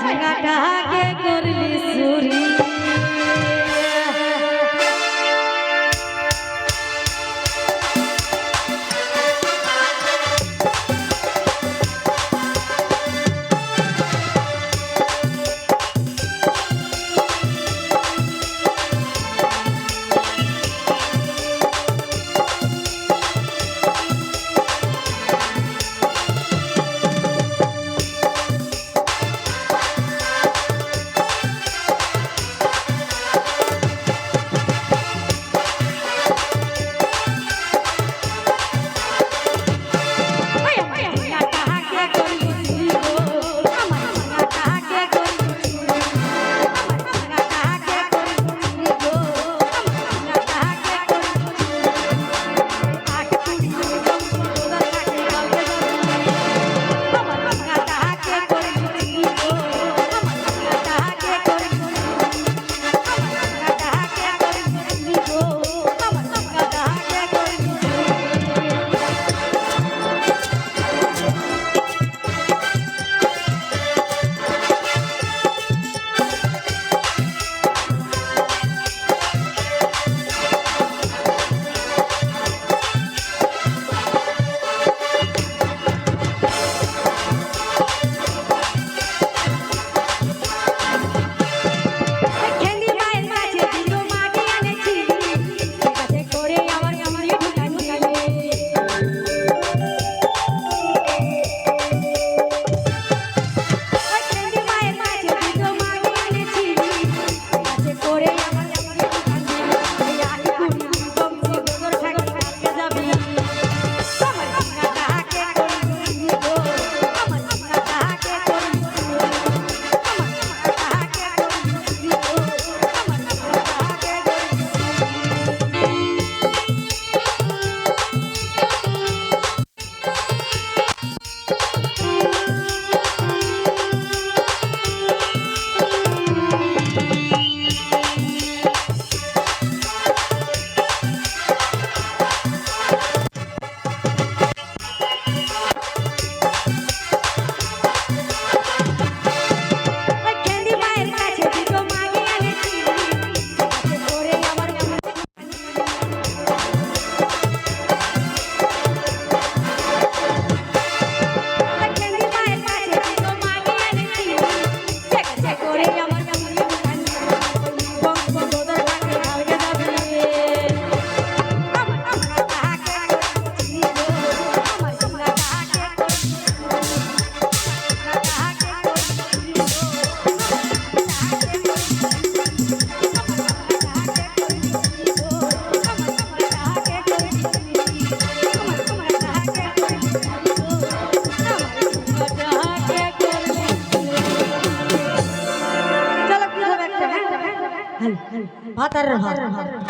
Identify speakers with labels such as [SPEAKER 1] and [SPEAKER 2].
[SPEAKER 1] ঝিঙাটাকে করলি চুরি भातर भातर